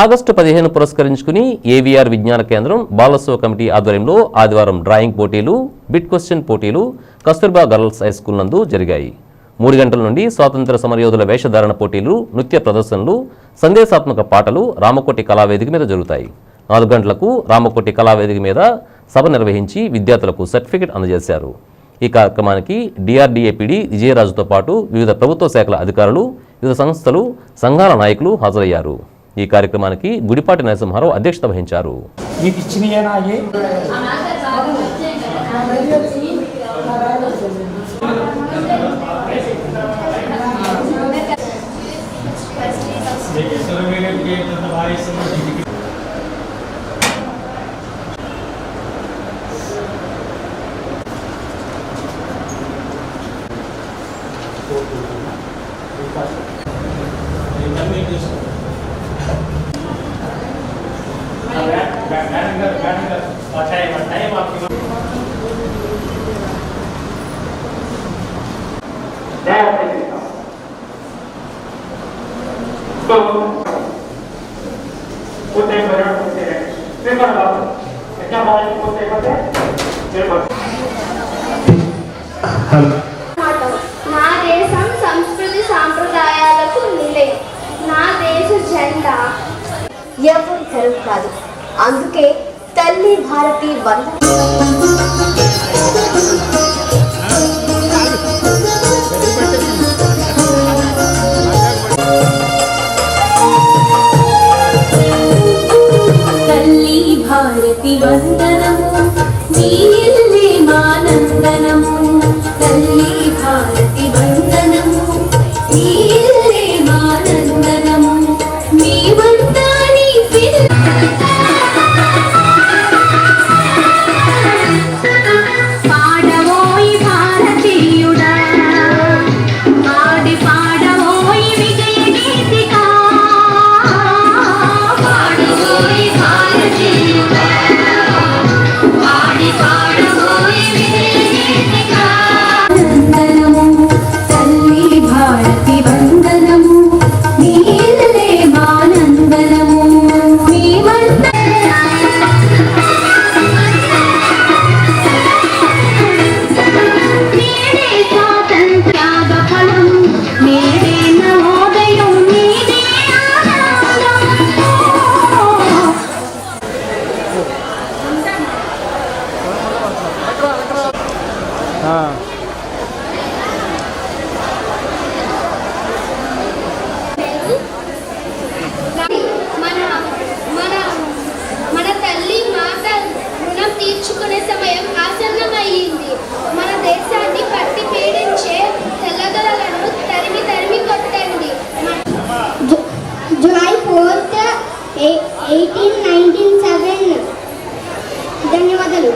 August పదిహేను పురస్కరించుకుని AVR విజ్ఞాన కేంద్రం బాలోత్సవ కమిటీ ఆధ్వర్యంలో ఆదివారం డ్రాయింగ్ పోటీలు బిట్ క్వశ్చన్ పోటీలు కస్తూర్బా గర్ల్స్ హై స్కూల్ నందు జరిగాయి. మూడు గంటల నుండి స్వాతంత్ర సమరయోధుల వేషధారణ పోటీలు నృత్య ప్రదర్శనలు సందేశాత్మక పాటలు రామకోటి కళావేదిక మీద జరుగుతాయి. నాలుగు గంటలకు రామకోటి కళావేదిక మీద సభ నిర్వహించి విద్యార్థులకు సర్టిఫికెట్ అందజేశారు. ఈ కార్యక్రమానికి డిఆర్డీఏపీడీ విజయరాజుతో పాటు వివిధ ప్రభుత్వ శాఖల అధికారులు వివిధ సంస్థలు సంఘాల నాయకులు హాజరయ్యారు. ఈ కార్యక్రమానికి గుడిపాటి నరసింహారావు అధ్యక్షత వహించారు. ఇచ్చినయేనా నా దేశం సంస్కృతి సాంప్రదాయాలకు నిలయం నా దేశ జెండా. ఎవరి తరం కాదు అందుకే తల్లి భారతి వంద తల్లి భారతి వందనము ఎయిటీన్ నైన్టీన్ సెవెన్ ధన్యవాదాలు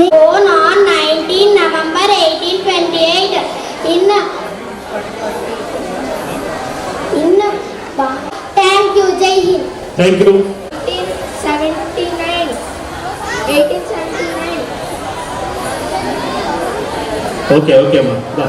born on 19 November 1828 in in thank you Jai Hind thank you 1879 1879 okay okay అమ్మా దా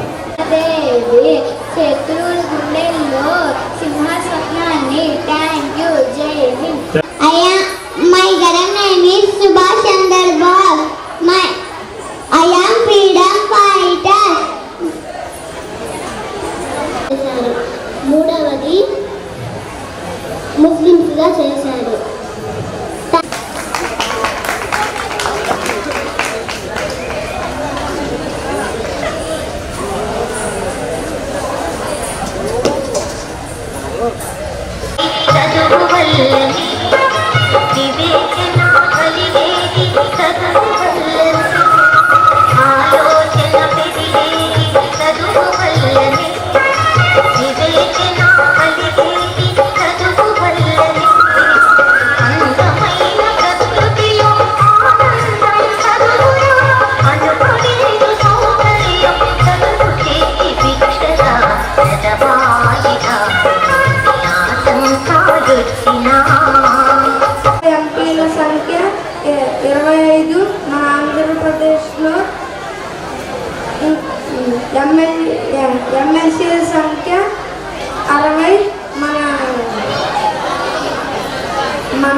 చదువు ఆంధ్రప్రదేశ్లో ఎమ్మెల్యే ఎమ్మెల్సీల సంఖ్య అరవై మన మా